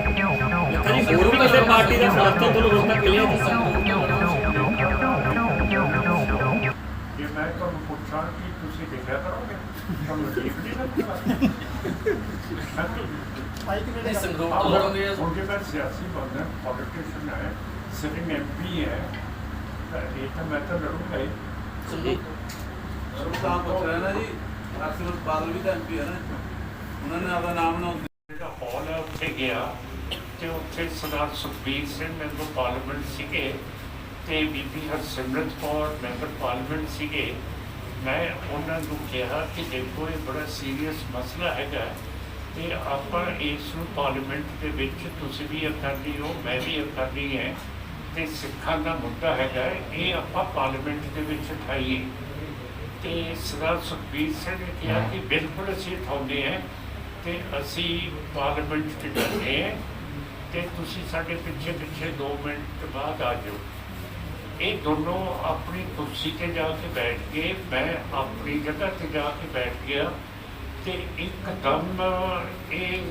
ਗੁਰੂ ਕਿਸੇ ਪਾਰਟੀ ਦਾ ਸਮਰਥਨ ਤੁਹਾਨੂੰ ਹੁਣ ਤੱਕ ਮਿਲਿਆ ਜੀ ਜੇ ਮੈਂ ਤੁਹਾਨੂੰ ਪੁੱਛਾਂ ਕਿ ਤੁਸੀਂ ਦੇਖਿਆ ਕਰੋਗੇ? ਤੁਹਾਨੂੰ ਠੀਕ ਨਹੀਂ ਲੱਗਦਾ ਭਾਈ ਕਿਹੜੇ ਸੰਗਰੂਪ ਲੜੋਗੇ। ਹੁਣ ਜੇ ਮੈਂ ਸਿਆਸੀ ਬੰਦਾ ਪੋਲੀਟੀਸ਼ੀਅਨ ਹੈ ਸਿਟਿੰਗ ਐਮਪੀ ਹੈ ਤਾਂ ਇਹ ਤਾਂ ਮੈਂ ਤਾਂ ਲੜੂੰਗਾ ਹੀ। ਸੰਗਰੂਪ ਤਾਂ ਪੁੱਛ ਰਿਹਾ ਨਾ ਜੀ ਹਰਸਿਮਰਤ ਬਾਦਲ ਵੀ ਤਾਂ ਐਮਪੀ ਹੈ ਨਾ। ਉਹਨਾਂ ਨੇ ਆਪਦਾ ਨਾਮ ਨਾ ਜਿਹੜਾ ਹਾਲ ਹੈ, ਉੱਥੇ ਗਿਆ ਤੇ ਉੱਥੇ ਸਰਦਾਰ ਸੁਖਬੀਰ ਸਿੰਘ ਮੈਂਬਰ ਪਾਰਲੀਮੈਂਟ ਸੀਗੇ ਤੇ ਬੀਬੀ ਹਰਸਿਮਰਤ ਕੌਰ ਮੈਂਬਰ ਪਾਰਲੀਮੈਂਟ ਸੀਗੇ। ਮੈਂ ਉਹਨਾਂ ਨੂੰ ਕਿਹਾ ਕਿ ਦੇਖੋ, ਇਹ ਬੜਾ ਸੀਰੀਅਸ ਮਸਲਾ ਹੈਗਾ ਤੇ ਆਪਾਂ ਇਸ ਨੂੰ ਪਾਰਲੀਮੈਂਟ ਦੇ ਵਿੱਚ ਤੁਸੀਂ ਵੀ ਅਕਾਲੀ ਹੋ, ਮੈਂ ਵੀ ਅਕਾਲੀ ਹਾਂ ਤੇ ਸਿੱਖਾਂ ਦਾ ਮੁੱਦਾ ਹੈਗਾ ਇਹ ਆਪਾਂ ਪਾਰਲੀਮੈਂਟ ਦੇ ਵਿੱਚ ਉਠਾਈਏ। ਤੇ ਸਰਦਾਰ ਸੁਖਬੀਰ ਸਿੰਘ ਨੇ ਕਿਹਾ ਕਿ ਬਿਲਕੁਲ ਅਸੀਂ ਉਠਾਉਂਦੇ ਹਾਂ ਤੇ ਅਸੀਂ ਪਾਰਲੀਮੈਂਟ 'ਚ ਜਾਂਦੇ ਹਾਂ ਤੇ ਤੁਸੀਂ ਸਾਡੇ ਪਿੱਛੇ ਪਿੱਛੇ 2 ਮਿੰਟ ਬਾਅਦ ਆ ਜਾਓ। ਇਹ ਦੋਨੋਂ ਆਪਣੀ ਕੁਰਸੀ ਤੇ ਜਾ ਕੇ ਬੈਠ ਗਏ ਮੈਂ ਆਪਣੀ ਜਗ੍ਹਾ ਤੇ ਜਾ ਕੇ ਬੈਠ ਗਿਆ ਤੇ ਇੱਕਦਮ ਇਹ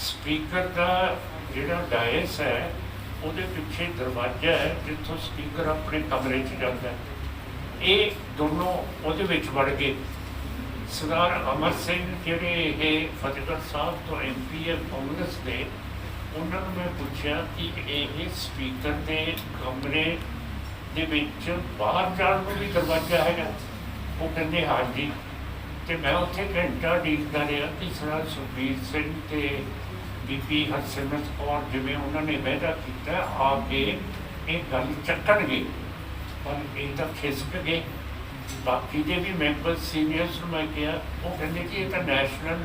ਸਪੀਕਰ ਦਾ ਜਿਹੜਾ ਡਾਇਸ ਹੈ ਉਹਦੇ ਪਿੱਛੇ ਦਰਵਾਜ਼ਾ ਹੈ ਜਿੱਥੋਂ ਸਪੀਕਰ ਆਪਣੇ ਕਮਰੇ 'ਚ ਜਾਂਦਾ ਹੈ। ਇਹ ਦੋਨੋਂ ਉਹਦੇ ਵਿੱਚ ਵੜ ਗਏ। ਸਰਦਾਰ ਅਮਰ ਸਿੰਘ ਜਿਹੜੇ ਇਹ ਫਤਿਹਗੜ੍ਹ ਸਾਹਿਬ ਤੋਂ ਐਮਪੀ ਹੈ, ਕਾਂਗਰਸ ਦੇ, ਉਹਨਾਂ ਨੂੰ ਮੈਂ ਪੁੱਛਿਆ ਕਿ ਇਹ ਸਪੀਕਰ ਦੇ ਕਮਰੇ ਦੇ ਵਿੱਚ ਬਾਹਰ ਜਾਣ ਨੂੰ ਵੀ ਦਰਵਾਜ਼ਾ ਹੈਗਾ? ਉਹ ਕਹਿੰਦੇ, ਹਾਂਜੀ। ਤੇ ਮੈਂ ਉੱਥੇ ਘੰਟਾ ਡੀਕਦਾ ਰਿਹਾ ਕਿ ਸਰਦਾਰ ਸੁਖਬੀਰ ਸਿੰਘ ਤੇ ਬੀਬੀ ਹਰਸਿਮਰਤ ਕੌਰ ਜਿਵੇਂ ਉਹਨਾਂ ਨੇ ਵਾਅਦਾ ਕੀਤਾ, ਆ ਕੇ ਇਹ ਗੱਲ ਚੱਕਣਗੇ। ਪਰ ਇਹ ਤਾਂ ਖਿਸਕ ਗਏ। ਬਾਕੀ ਦੇ ਵੀ ਮੈਂਬਰ ਸੀਨੀਅਰਸ ਨੂੰ ਮੈਂ ਕਿਹਾ, ਉਹ ਕਹਿੰਦੇ ਕਿ ਇਹ ਤਾਂ ਨੈਸ਼ਨਲ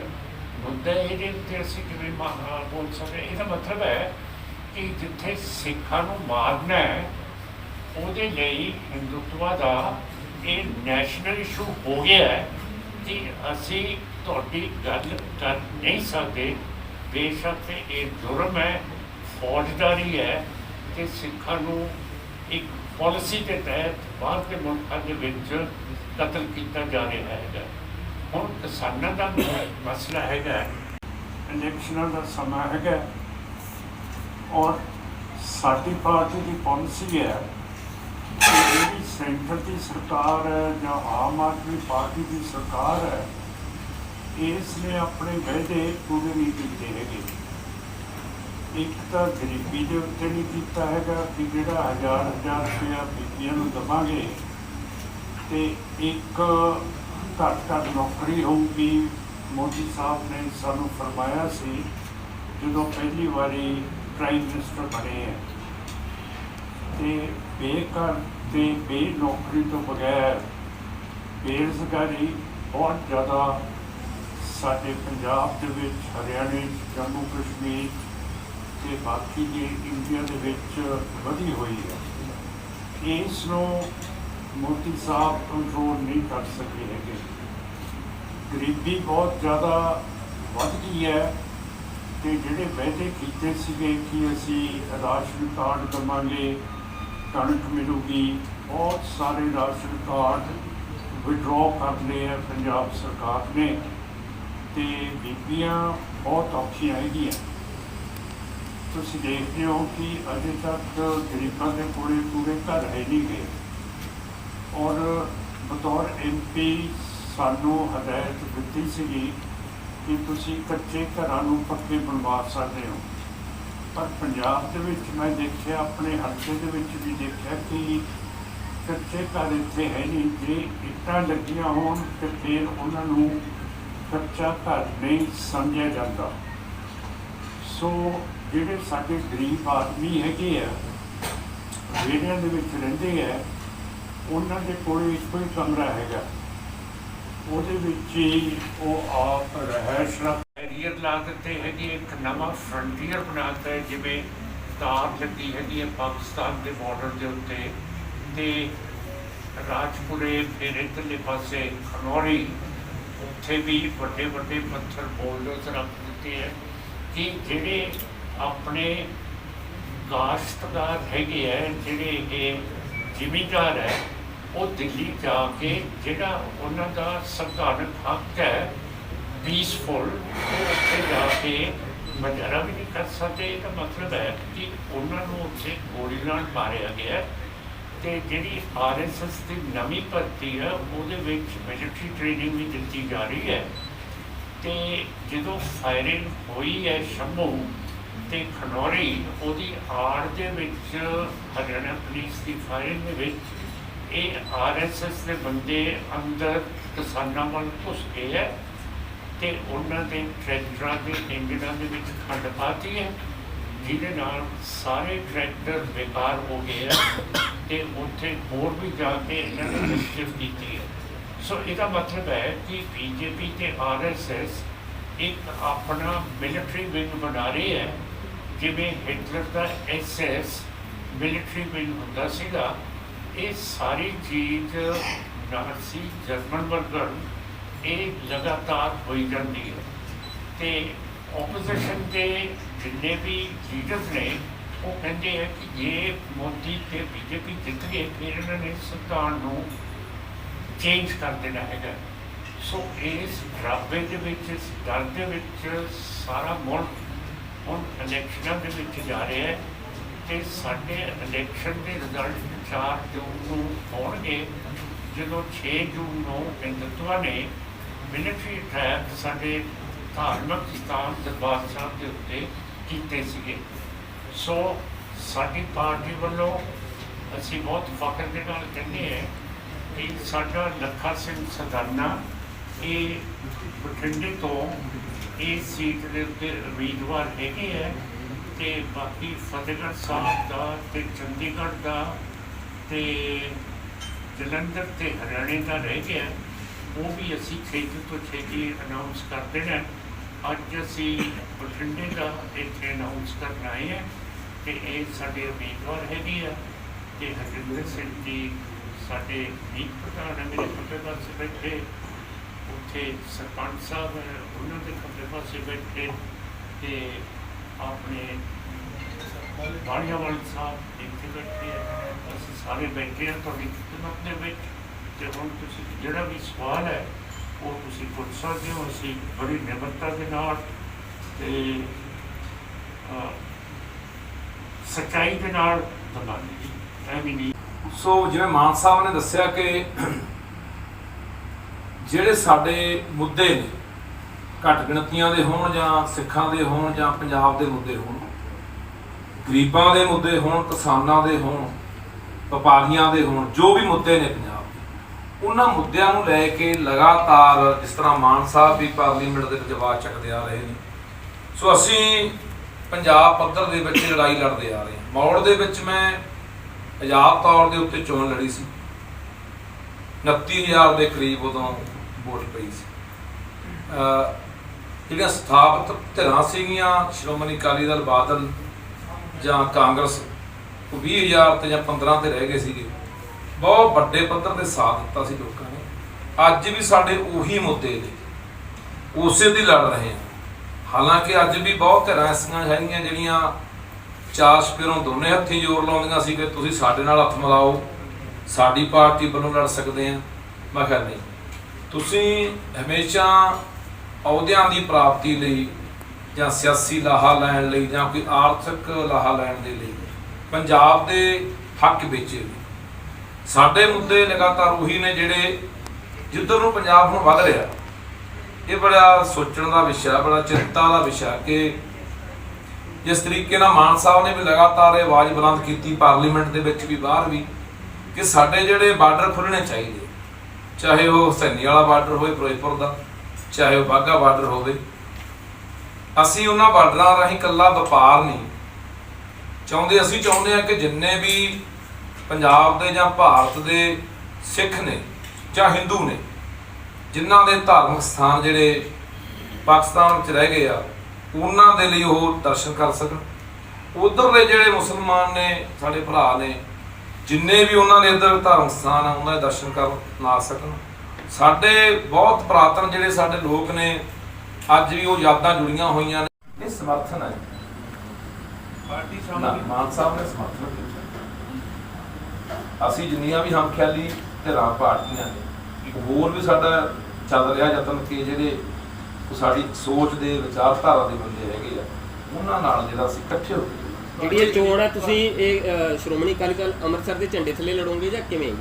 ਮੁੱਦਾ ਹੈ, ਇਹਦੇ ਉੱਤੇ ਅਸੀਂ ਕਿਵੇਂ ਮਾ- ਬੋਲ ਸਕਦੇ ਇਹਦਾ ਮਤਲਬ ਹੈ ਕਿ ਜਿੱਥੇ ਸਿੱਖਾਂ ਨੂੰ ਮਾਰਨਾ ਹੈ, ਉਹਦੇ ਲਈ ਹਿੰਦੂਤਵਾ ਦਾ ਇਹ ਨੈਸ਼ਨਲ ਇਸ਼ੂ ਹੋ ਗਿਆ ਹੈ ਕਿ ਅਸੀਂ ਤੁਹਾਡੀ ਗੱਲ ਕਰ ਨਹੀਂ ਸਕਦੇ। ਬੇਸ਼ੱਕ ਇਹ ਜੁਰਮ ਹੈ, ਫੌਜਦਾਰੀ ਹੈ ਕਿ ਸਿੱਖਾਂ ਨੂੰ ਇੱਕ ਪਾਲਿਸੀ ਦੇ ਤਹਿਤ ਬਾਹਰ ਦੇ ਮੁਲਕਾਂ ਦੇ ਵਿੱਚ ਕਤਲ ਕੀਤਾ ਜਾ ਰਿਹਾ ਹੈਗਾ। ਹੁਣ ਕਿਸਾਨਾਂ ਦਾ ਮਸਲਾ ਹੈਗਾ, ਇਲੈਕਸ਼ਨਾਂ ਦਾ ਸਮਾਂ ਹੈਗਾ ਔਰ ਸਾਡੀ ਪਾਰਟੀ ਦੀ ਪਾਲਿਸੀ ਹੈ ਕਿ ਜਿਹੜੀ ਸੈਂਟਰ ਦੀ ਸਰਕਾਰ ਹੈ ਜਾਂ ਆਮ ਆਦਮੀ ਪਾਰਟੀ ਦੀ ਸਰਕਾਰ ਹੈ, ਇਸ ਨੇ ਆਪਣੇ ਵਾਅਦੇ ਪੂਰੇ ਨਹੀਂ ਕੀਤੇ ਹੈਗੇ। ਇੱਕ ਤਾਂ ਗਰੀਬੀ ਦੇ ਉੱਤੇ ਨਹੀਂ ਕੀਤਾ ਹੈਗਾ ਕਿ ਜਿਹੜਾ ਹਜ਼ਾਰ ਹਜ਼ਾਰ ਰੁਪਇਆ ਬੀਬੀਆਂ ਨੂੰ ਦਵਾਂਗੇ ਤੇ ਇੱਕ ਘੱਟ ਘੱਟ ਨੌਕਰੀ ਹੋਊਗੀ। ਮੋਦੀ ਸਾਹਿਬ ਨੇ ਸਾਨੂੰ ਫਰਮਾਇਆ ਸੀ, ਜਦੋਂ ਪਹਿਲੀ ਵਾਰੀ ਪ੍ਰਾਈਮ ਮਿਨਿਸਟਰ ਬਣੇ ਹੈ ਤੇ ਬੇਕਾਰ ਤੇ ਬੇ ਨੌਕਰੀ ਤੋਂ ਬਗੈਰ ਬੇਰੁਜ਼ਗਾਰੀ ਬਹੁਤ ਜ਼ਿਆਦਾ ਸਾਡੇ ਪੰਜਾਬ ਦੇ ਵਿੱਚ, ਹਰਿਆਣੇ ਜੰਮੂ ਕਸ਼ਮੀਰ ਤੇ ਬਾਕੀ ਦੇ ਇੰਡੀਆ ਦੇ ਵਿੱਚ ਵਧੀ ਹੋਈ ਹੈ। ਇਸ ਨੂੰ ਮੋਦੀ ਸਾਹਿਬ ਕੰਟਰੋਲ ਨਹੀਂ ਕਰ ਸਕੇ ਹੈਗੇ। ਗਰੀਬੀ ਬਹੁਤ ਜ਼ਿਆਦਾ ਵੱਧ ਗਈ ਹੈ ਤੇ ਜਿਹੜੇ ਵਾਅਦੇ ਕੀਤੇ ਸੀਗੇ ਕਿ ਅਸੀਂ ਰਾਸ਼ਨ ਕਾਰਡ ਦਵਾਂਗੇ, ਕਣਕ ਮਿਲੂਗੀ, ਬਹੁਤ ਸਾਰੇ ਰਾਸ਼ਨ ਕਾਰਡ ਵਿਡਰਾਅ ਕਰ ਲਏ ਹੈ ਪੰਜਾਬ ਸਰਕਾਰ ਨੇ ਤੇ ਬੀਬੀਆਂ ਬਹੁਤ ਔਖੀਆਂ ਹੈਗੀਆਂ। ਤੁਸੀਂ ਦੇਖਦੇ ਹੋ ਕਿ ਅਜੇ ਤੱਕ ਗਰੀਬਾਂ ਦੇ ਕੋਲੇ ਪੂਰੇ ਘਰ ਹੈ ਨਹੀਂ ਗਏ। ਔਰ ਬਤੌਰ ਐਮਪੀ ਸਾਨੂੰ ਹਦਾਇਤ ਦਿੱਤੀ ਸੀਗੀ ਕਿ ਤੁਸੀਂ ਕੱਚੇ ਘਰਾਂ ਨੂੰ ਪੱਕੇ ਬਣਵਾ ਸਕਦੇ ਹੋ। ਪਰ ਪੰਜਾਬ ਦੇ ਵਿੱਚ ਮੈਂ ਦੇਖਿਆ, ਆਪਣੇ ਹਲਕੇ ਦੇ ਵਿੱਚ ਵੀ ਦੇਖਿਆ ਕਿ ਕੱਚੇ ਘਰ ਇੱਥੇ ਹੈ ਨਹੀਂ। ਜੇ ਇੱਟਾਂ ਲੱਗੀਆਂ ਹੋਣ ਤੇ ਫਿਰ ਉਹਨਾਂ ਨੂੰ ਕੱਚਾ ਘਰ ਨਹੀਂ ਸਮਝਿਆ ਜਾਂਦਾ। ਸੋ ਜਿਹੜੇ ਸਾਡੇ ਗਰੀਬ ਆਦਮੀ ਹੈਗੇ ਆ ਜਿਹੜਿਆਂ ਦੇ ਵਿੱਚ ਰਹਿੰਦੇ ਆ, ਉਹਨਾਂ ਦੇ ਕੋਲ ਇੱਕੋ ਹੀ ਕਮਰਾ ਹੈਗਾ। ਉਹਦੇ ਵਿੱਚ ਹੀ ਉਹ ਆਪ ਰਹਿਸ਼ ਰੱਖ ਕੈਰੀਅਰ ਲਾ ਦਿੱਤੇ ਹੈਗੇ, ਇੱਕ ਨਵਾਂ ਫਰੰਟੀਅਰ ਬਣਾਤਾ ਹੈ, ਜਿਵੇਂ ਤਾਰ ਲੱਗੀ ਹੈਗੀ ਹੈ ਪਾਕਿਸਤਾਨ ਦੇ ਬਾਰਡਰ ਦੇ ਉੱਤੇ ਤੇ ਰਾਜਪੁਰੇ ਫਿਰ ਇੱਧਰਲੇ ਪਾਸੇ ਖਨੌਰੀ, ਉੱਥੇ ਵੀ ਵੱਡੇ ਵੱਡੇ ਪੱਥਰ ਬੋਲਡਰਸ ਰੱਖ ਦਿੱਤੇ ਹੈ ਕਿ ਜਿਹੜੇ ਆਪਣੇ ਕਾਸ਼ਤਕਾਰ ਹੈਗੇ ਹੈ ਜਿਹੜੇ ਇਹ ਜ਼ਿਮੀਂਦਾਰ ਹੈ ਉਹ ਦਿੱਲੀ ਜਾ ਕੇ ਜਿਹੜਾ ਉਹਨਾਂ ਦਾ ਸੰਵਿਧਾਨਕ ਹੱਕ ਹੈ ਪੀਸਫੁਲ ਉਹ ਉੱਥੇ ਜਾ ਕੇ ਮੁਜ਼ਾਹਰਾ ਵੀ ਨਹੀਂ ਕਰ ਸਕਦੇ। ਇਹਦਾ ਮਤਲਬ ਹੈ ਕਿ ਉਹਨਾਂ ਨੂੰ ਉੱਥੇ ਗੋਲੀ ਨਾਲ ਮਾਰਿਆ ਗਿਆ ਹੈ ਤੇ ਜਿਹੜੀ ਆਰਐਸਐਸ ਦੀ ਨਵੀਂ ਭਰਤੀ ਹੈ, ਉਹਦੇ ਵਿੱਚ ਮਿਲਟਰੀ ਟ੍ਰੇਨਿੰਗ ਵੀ ਦਿੱਤੀ ਜਾ ਰਹੀ ਹੈ। ਤੇ ਜਦੋਂ ਫਾਇਰਿੰਗ ਹੋਈ ਹੈ ਸ਼ੰਭੂ ਤੇ ਖਨੌਰੀ, ਉਹਦੀ ਆੜ ਦੇ ਵਿੱਚ ਹਰਿਆਣਾ ਪੁਲਿਸ ਦੀ ਫਾਇਰਿੰਗ ਦੇ ਵਿੱਚ, ਇਹ ਆਰਐਸਐਸ ਦੇ ਬੰਦੇ ਅੰਦਰ ਕਿਸਾਨਾਂ ਵੱਲ ਘੁਸ ਗਏ ਹੈ ਤੇ ਉਹਨਾਂ ਦੇ ਟਰੈਕਟਰਾਂ ਦੇ ਇੰਜਨਾਂ ਦੇ ਵਿੱਚ ਖੰਡ ਪਾਤੀ ਹੈ, ਜਿਹਦੇ ਨਾਲ ਸਾਰੇ ਟਰੈਕਟਰ ਬੇਕਾਰ ਹੋ ਗਏ ਹੈ ਤੇ ਉੱਥੇ ਹੋਰ ਵੀ ਜਾ ਕੇ ਇਹਨਾਂ ਨੇ ਮਿਸਚਿਫ ਕੀਤੀ ਹੈ। ਸੋ ਇਹਦਾ ਮਤਲਬ ਹੈ ਕਿ ਬੀਜੇਪੀ ਤੇ ਆਰਐਸਐਸ ਇੱਕ ਆਪਣਾ ਮਿਲਟਰੀ ਵਿੰਗ ਬਣਾ ਰਹੀ ਹੈ ਜਿਵੇਂ ਹਿਟਲਰ ਦਾ ਐਸਐਸ ਮਿਲਟਰੀ ਵਿੰਗ ਹੁੰਦਾ ਸੀਗਾ, ਇਹ ਸਾਰੀ ਚੀਜ਼ ਨਾਜ਼ੀ ਜਰਮਨ ਵਰਗਰ ਇਹ ਲਗਾਤਾਰ ਹੋਈ ਜਾਂਦੀ ਹੈ। ਤੇ ਆਪੋਜੀਸ਼ਨ ਦੇ ਜਿੰਨੇ ਵੀ ਲੀਡਰਸ ਨੇ, ਉਹ ਕਹਿੰਦੇ ਆ ਕਿ ਜੇ ਮੋਦੀ ਤੇ ਬੀਜੇਪੀ ਜਿੱਤ ਗਏ, ਫਿਰ ਇਹਨਾਂ ਨੇ ਸੰਵਿਧਾਨ ਨੂੰ ਚੇਂਜ ਕਰ ਦੇਣਾ ਹੈਗਾ। ਸੋ ਇਸ ਡਰਾਬੇ ਦੇ ਵਿੱਚ, ਇਸ ਡਰ ਦੇ ਵਿੱਚ ਸਾਰਾ ਮੁਲਕ ਹੁਣ ਇਲੈਕਸ਼ਨਾਂ ਦੇ ਵਿੱਚ ਜਾ ਰਿਹਾ ਹੈ ਤੇ ਸਾਡੇ ਇਲੈਕਸ਼ਨ ਦੇ ਰਿਜ਼ਲਟ 4 ਜੂਨ ਨੂੰ ਆਉਣਗੇ, ਜਦੋਂ 6 ਜੂਨ ਨੂੰ ਹਿੰਦੂਤਵਾ ਨੇ ਮਿਲਟਰੀ ਅਟੈਕ ਸਾਡੇ ਧਾਰਮਿਕ ਸਥਾਨ ਦਰਬਾਰ ਸਾਹਿਬ ਦੇ ਉੱਤੇ ਕੀਤੇ ਸੀਗੇ। ਸੋ ਸਾਡੀ ਪਾਰਟੀ ਵੱਲੋਂ ਅਸੀਂ ਬਹੁਤ ਫਖਰ ਦੇ ਨਾਲ ਕਹਿੰਦੇ ਹਾਂ ਕਿ ਸਾਡਾ ਲੱਖਾ ਸਿੰਘ ਸਦਾਨਾ ਇਹ ਬਠਿੰਡੇ ਤੋਂ ਇਹ ਸੀਟ ਦੇ ਉੱਤੇ ਉਮੀਦਵਾਰ ਹੈਗੇ ਹੈ ਤੇ ਬਾਕੀ ਫਤਿਹਗੜ੍ਹ ਸਾਹਿਬ ਦਾ ਤੇ ਚੰਡੀਗੜ੍ਹ ਦਾ ਤੇ ਜਲੰਧਰ ਤੇ ਹਰਿਆਣੇ ਦਾ ਰਹਿ ਗਿਆ। ਉਹ ਵੀ ਅਸੀਂ ਛੇਤੀ ਤੋਂ ਛੇਤੀ ਅਨਾਉਂਸ ਕਰ ਦੇਣਾ। ਅੱਜ ਅਸੀਂ ਬਠਿੰਡੇ ਦਾ ਇੱਥੇ ਅਨਾਉਂਸ ਕਰਨ ਆਏ ਹਾਂ ਤੇ ਇਹ ਸਾਡੇ ਉਮੀਦਵਾਰ ਹੈਗੇ ਆ ਤੇ ਹਰਜਿੰਦਰ ਸਿੰਘ ਜੀ ਸਾਡੇ ਮੀਤ ਪ੍ਰਧਾਨ ਹੈ ਮੇਰੇ ਖੱਬੇ ਪਾਸੇ ਬੈਠੇ। ਇੱਥੇ ਸਰਪੰਚ ਸਾਹਿਬ ਹੈ, ਉਹਨਾਂ ਦੇ ਖੱਬੇ ਪਾਸੇ ਬੈਠੇ ਤੇ ਆਪਣੇ ਵਾਲੀਆਵਾਲ ਸਾਹਿਬ ਇੱਥੇ ਬੈਠੇ ਹੈ ਅਸੀਂ ਸਾਰੇ ਬੈਠੇ ਹਾਂ ਤੁਹਾਡੀ ਖਿਦਮਤ ਦੇ ਵਿੱਚ। ਤੇ ਹੁਣ ਤੁਸੀਂ ਜਿਹੜਾ ਵੀ ਸਵਾਲ ਹੈ, ਉਹ ਤੁਸੀਂ ਪੁੱਛ ਸਕਦੇ ਹੋ। ਅਸੀਂ ਬੜੀ ਨਿਮਰਤਾ ਦੇ ਨਾਲ ਤੇ ਸੱਚਾਈ ਦੇ ਨਾਲ ਦਬਾਂਗੇ ਜੀ ਐਵੇਂ ਨਹੀਂ। ਸੋ ਜਿਵੇਂ ਮਾਨ ਸਾਹਿਬ ਨੇ ਦੱਸਿਆ ਕਿ ਜਿਹੜੇ ਸਾਡੇ ਮੁੱਦੇ ਨੇ, ਘੱਟ ਗਿਣਤੀਆਂ ਦੇ ਹੋਣ ਜਾਂ ਸਿੱਖਾਂ ਦੇ ਹੋਣ ਜਾਂ ਪੰਜਾਬ ਦੇ ਮੁੱਦੇ ਹੋਣ, ਗਰੀਬਾਂ ਦੇ ਮੁੱਦੇ ਹੋਣ, ਕਿਸਾਨਾਂ ਦੇ ਹੋਣ, ਵਪਾਰੀਆਂ ਦੇ ਹੋਣ, ਜੋ ਵੀ ਮੁੱਦੇ ਨੇ ਪੰਜਾਬ ਦੇ, ਉਹਨਾਂ ਮੁੱਦਿਆਂ ਨੂੰ ਲੈ ਕੇ ਲਗਾਤਾਰ ਜਿਸ ਤਰ੍ਹਾਂ ਮਾਨ ਸਾਹਿਬ ਵੀ ਪਾਰਲੀਮੈਂਟ ਦੇ ਵਿੱਚ ਆਵਾਜ਼ ਚੱਕਦੇ ਆ ਰਹੇ ਨੇ, ਸੋ ਅਸੀਂ ਪੰਜਾਬ ਪੱਧਰ ਦੇ ਵਿੱਚ ਲੜਾਈ ਲੜਦੇ ਆ ਰਹੇ ਹਾਂ। ਮੌੜ ਦੇ ਵਿੱਚ ਮੈਂ ਆਜ਼ਾਦ ਤੌਰ ਦੇ ਉੱਤੇ ਚੋਣ ਲੜੀ ਸੀ। 29000 ਦੇ ਕਰੀਬ ਉਦੋਂ ਵੋਟ ਪਈ ਸੀ। ਅਹ ਜਿਹੜੀਆਂ ਸਥਾਪਿਤ ਧਿਰਾਂ ਸੀਗੀਆਂ, ਸ਼੍ਰੋਮਣੀ ਅਕਾਲੀ ਦਲ ਬਾਦਲ ਜਾਂ ਕਾਂਗਰਸ, ਉਹ 20000 ਤੇ ਜਾਂ 15 ਤੇ ਰਹਿ ਗਏ ਸੀਗੇ। ਬਹੁਤ ਵੱਡੇ ਪੱਧਰ ਤੇ ਸਾਥ ਦਿੱਤਾ ਸੀ ਲੋਕਾਂ ਨੇ। ਅੱਜ ਵੀ ਸਾਡੇ ਉਹੀ ਮੁੱਦੇ ਨੇ। ਉਸੇ ਦੀ ਲੜ ਰਹੇ ਹਾਂ। ਹਾਲਾਂਕਿ ਅੱਜ ਵੀ ਬਹੁਤ ਧਿਰਾਂ ਐਸੀਆਂ ਹੈਗੀਆਂ ਜਿਹੜੀਆਂ ਚਾਰ ਸਪਿਰੋਂ ਦੋਨੇ ਹੱਥੀਂ ਜ਼ੋਰ ਲਾਉਂਦੀਆਂ ਸੀ ਕਿ ਤੁਸੀਂ ਸਾਡੇ ਨਾਲ ਹੱਥ ਮਿਲਾਓ, ਸਾਡੀ ਪਾਰਟੀ ਵੱਲੋਂ ਲੜ ਸਕਦੇ ਆ ਮੈਂ ਕਿਹਾ ਨਹੀਂ। ਤੁਸੀਂ ਹਮੇਸ਼ਾ ਅਹੁਦਿਆਂ ਦੀ ਪ੍ਰਾਪਤੀ ਲਈ ਜਾਂ ਸਿਆਸੀ ਲਾਹਾ ਲੈਣ ਲਈ ਜਾਂ ਕੋਈ ਆਰਥਿਕ ਲਾਹਾ ਲੈਣ ਦੇ ਲਈ ਪੰਜਾਬ ਦੇ ਹੱਕ ਵਿੱਚ ਸਾਡੇ ਮੁੱਦੇ ਲਗਾਤਾਰ ਉਹੀ ਨੇ ਜਿਹੜੇ ਜਿੱਧਰ ਨੂੰ ਪੰਜਾਬ ਹੁਣ ਵੱਧ ਰਿਹਾ। ਇਹ ਬੜਾ ਸੋਚਣ ਦਾ ਵਿਸ਼ਾ, ਬੜਾ ਚਿੰਤਾ ਦਾ ਵਿਸ਼ਾ ਕਿ ਜਿਸ ਤਰੀਕੇ ਨਾਲ ਮਾਨ ਸਾਹਿਬ ਨੇ ਵੀ ਲਗਾਤਾਰ ਇਹ ਆਵਾਜ਼ ਬੁਲੰਦ ਕੀਤੀ, ਪਾਰਲੀਮੈਂਟ ਦੇ ਵਿੱਚ ਵੀ ਬਾਹਰ ਵੀ, ਕਿ ਸਾਡੇ ਜਿਹੜੇ ਬਾਰਡਰ ਖੁੱਲਣੇ ਚਾਹੀਦੇ ਚਾਹੇ ਉਹ ਹੁਸੈਨੀ ਵਾਲਾ ਬਾਰਡਰ ਹੋਵੇ, ਫਿਰੋਜ਼ਪੁਰ ਦਾ, ਚਾਹੇ ਉਹ ਬਾਘਾ ਬਾਰਡਰ ਹੋਵੇ, ਅਸੀਂ ਉਹਨਾਂ ਬਾਰਡਰਾਂ ਰਾਹੀਂ ਕੱਲਾ ਵਪਾਰ ਨਹੀਂ। ਚਾਹੁੰਦੇ, ਅਸੀਂ ਚਾਹੁੰਦੇ ਹਾਂ ਕਿ ਜਿੰਨੇ ਵੀ ਪੰਜਾਬ ਦੇ ਜਾਂ ਭਾਰਤ ਦੇ ਸਿੱਖ ਨੇ ਜਾਂ ਹਿੰਦੂ ਨੇ, ਜਿਨ੍ਹਾਂ ਦੇ ਧਾਰਮਿਕ ਸਥਾਨ ਜਿਹੜੇ ਪਾਕਿਸਤਾਨ ਵਿੱਚ ਰਹਿ ਗਏ ਆ, ਉਹਨਾਂ ਦੇ ਲਈ ਉਹ ਦਰਸ਼ਨ ਕਰ ਸਕਣ। ਉਧਰਲੇ ਜਿਹੜੇ ਮੁਸਲਮਾਨ ਨੇ, ਸਾਡੇ ਭਰਾ ਨੇ ਜਿੰਨੇ ਵੀ ਉਹਨਾਂ ਦੇ ਇੱਧਰ ਧਾਰਮਿਕ ਸਥਾਨ ਆ ਉਹਨਾਂ ਦੇ ਦਰਸ਼ਨ ਕਰਨ ਆ ਸਕਣ। ਸਾਡੇ ਬਹੁਤ ਪੁਰਾਤਨ ਜਿਹੜੇ ਸਾਡੇ ਲੋਕ ਨੇ ਅੱਜ ਵੀ ਉਹ ਯਾਦਾਂ ਜੁੜੀਆਂ ਹੋਈਆਂ ਨੇ। ਇਹ ਸਮਰਥਨ ਹੈ ਪਾਰਟੀ ਸ਼ਾਮਲ ਮਾਨ ਸਾਹਿਬ ਨੇ ਸਮਰਥਨ ਕੀਤਾ। ਅਸੀਂ ਜਿੰਨੀਆਂ ਵੀ ਹਮਖਿਆਲੀ ਧਿਰਾਂ ਪਾਰਟੀਆਂ ਨੇ ਇੱਕ ਹੋਰ ਵੀ ਸਾਡਾ ਚੱਲ ਰਿਹਾ ਯਤਨ ਕਿ ਜਿਹੜੇ ਸਾਡੀ ਸੋਚ ਦੇ ਵਿਚਾਰਧਾਰਾ ਦੇ ਬੰਦੇ ਹੈਗੇ ਆ ਉਹਨਾਂ ਨਾਲ ਜਿਹੜਾ ਅਸੀਂ ਇਕੱਠੇ ਹੋ ਕੇ ਜਿਹੜੀ ਇਹ ਚੋਣ ਹੈ ਤੁਸੀਂ ਇਹ ਅ, ਸ਼੍ਰੋਮਣੀ ਅਕਾਲੀ ਦਲ ਅੰਮ੍ਰਿਤਸਰ ਦੇ ਝੰਡੇ ਥੱਲੇ ਲੜੋਗੇ ਜਾਂ ਕਿਵੇਂ?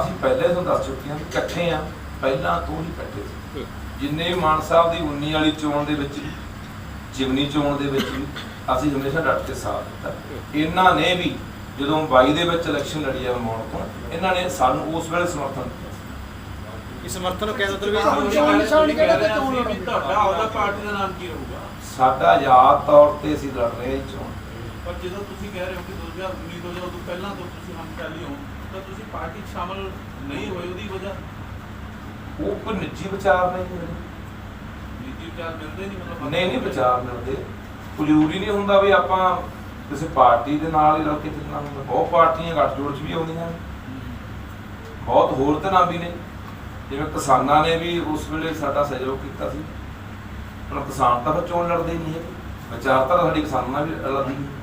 ਅਸੀਂ ਪਹਿਲੇ ਤੋਂ ਦੱਸ ਚੁੱਕੇ ਹਾਂ ਕਿ ਇਕੱਠੇ ਆ ਪਹਿਲਾਂ ਤੋਂ ਹੀ ਇਕੱਠੇ ਸੀ। ਹੂੰ। ਜਿੰਨੇ ਵੀ ਮਾਨ ਸਾਹਿਬ ਦੀ 19 ਵਾਲੀ ਚੋਣ ਦੇ ਵਿੱਚ ਵੀ ਜਿਮਨੀ ਚੋਣ ਦੇ ਵਿੱਚ ਵੀ ਅਸੀਂ ਹਮੇਸ਼ਾ ਡਟ ਕੇ ਸਾਥ ਦਿੱਤਾ। ਇਹਨਾਂ ਨੇ ਵੀ ਜਦੋਂ 22 ਦੇ ਵਿੱਚ ਇਲੈਕਸ਼ਨ ਲੜੀ ਆ ਮੌਣ ਤੋਂ ਇਹਨਾਂ ਨੇ ਸਾਨੂੰ ਉਸ ਵੇਲੇ ਸਮਰਥਨ ਦਿੱਤਾ ਸੀ। ਇਸ ਸਮਰਥਨ ਨੂੰ ਕਹਿ ਦੋ ਵੀ ਚੋਣ ਨਿਸ਼ਾਨ ਕਹਿ ਰਹੇ ਸੀ ਵੀ ਤੁਹਾਡਾ ਉਹਦਾ ਪਾਰਟੀ ਦਾ ਨਾਮ ਕੀ ਰਹੂਗਾ ਸਾਡਾ ਆਜ਼ਾਦ ਤੌਰ ਤੇ ਅਸੀਂ ਲੜ ਰਹੇ ਹਾਂ ਇਹ ਚੋਣ। ਪਰ ਜਦੋਂ ਤੁਸੀਂ ਕਹਿ ਰਹੇ ਹੋ ਕਿ 2019 ਤੋਂ ਜਦੋਂ ਪਹਿਲਾਂ ਤੋਂ ਤੁਸੀਂ ਹਮਖਿਆਲੀ ਹੋ ਤਾਂ ਤੁਸੀਂ ਪਾਰਟੀ 'ਚ ਸ਼ਾਮਲ ਨਹੀਂ ਹੋਏ ਉਹਦੀ ਵਜ੍ਹਾ? ਉਹ ਕੋਈ ਨਿੱਜੀ ਵਿਚਾਰ ਨਹੀਂ ਮੇਰੇ ਨੀਤੀ ਵਿਚਾਰ ਮਿਲਦੇ ਨਹੀਂ ਮਤਲਬ ਨਹੀਂ ਨਹੀਂ ਵਿਚਾਰ ਮਿਲਦੇ। ਜ਼ਰੂਰੀ ਨਹੀਂ ਹੁੰਦਾ ਵੀ ਆਪਾਂ ਕਿਸੇ ਪਾਰਟੀ ਦੇ ਨਾਲ ਹੀ ਰਲ ਕੇ ਚੱਲਣਾ ਹੁੰਦਾ। ਬਹੁਤ ਪਾਰਟੀਆਂ ਗੱਠਜੋੜ 'ਚ ਵੀ ਆਉਂਦੀਆਂ ਨੇ। ਬਹੁਤ ਹੋਰ ਤਰ੍ਹਾਂ ਵੀ ਨੇ। ਜਿਵੇਂ ਕਿਸਾਨਾਂ ਨੇ ਵੀ ਉਸ ਵੇਲੇ ਸਾਡਾ ਸਹਿਯੋਗ ਕੀਤਾ ਸੀ। ਹੁਣ ਕਿਸਾਨ ਤਾਂ ਫਿਰ ਚੋਣ ਲੜਦੇ ਨਹੀਂ ਹੈ ਵਿਚਾਰਧਾਰਾ ਸਾਡੀ ਕਿਸਾਨਾਂ ਨਾਲ ਵੀ ਲੜਦੀ ਹੈ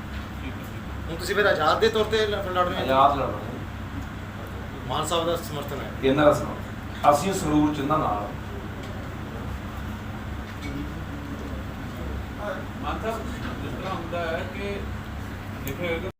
ਹੁਣ ਤੁਸੀਂ ਫਿਰ ਆਜ਼ਾਦ ਦੇ ਤੌਰ ਤੇ ਲ- ਲੜ ਰਹੇ ਹੋ? ਆਜ਼ਾਦ ਲੜ ਰਹੇ ਹਾਂ। ਮਾਨ ਸਾਹਿਬ ਦਾ ਸਮਰਥਨ ਹੈ। ਇਹਨਾਂ ਦਾ ਸਮਰਥਨ? ਅਸੀਂ ਸਰੂਰ ਚ ਇਹਨਾਂ ਨਾਲ ਮਾਨਸਾ ਜਿਸ ਤਰ੍ਹਾਂ ਹੁੰਦਾ ਹੈ ਕਿ ਦੇਖੋ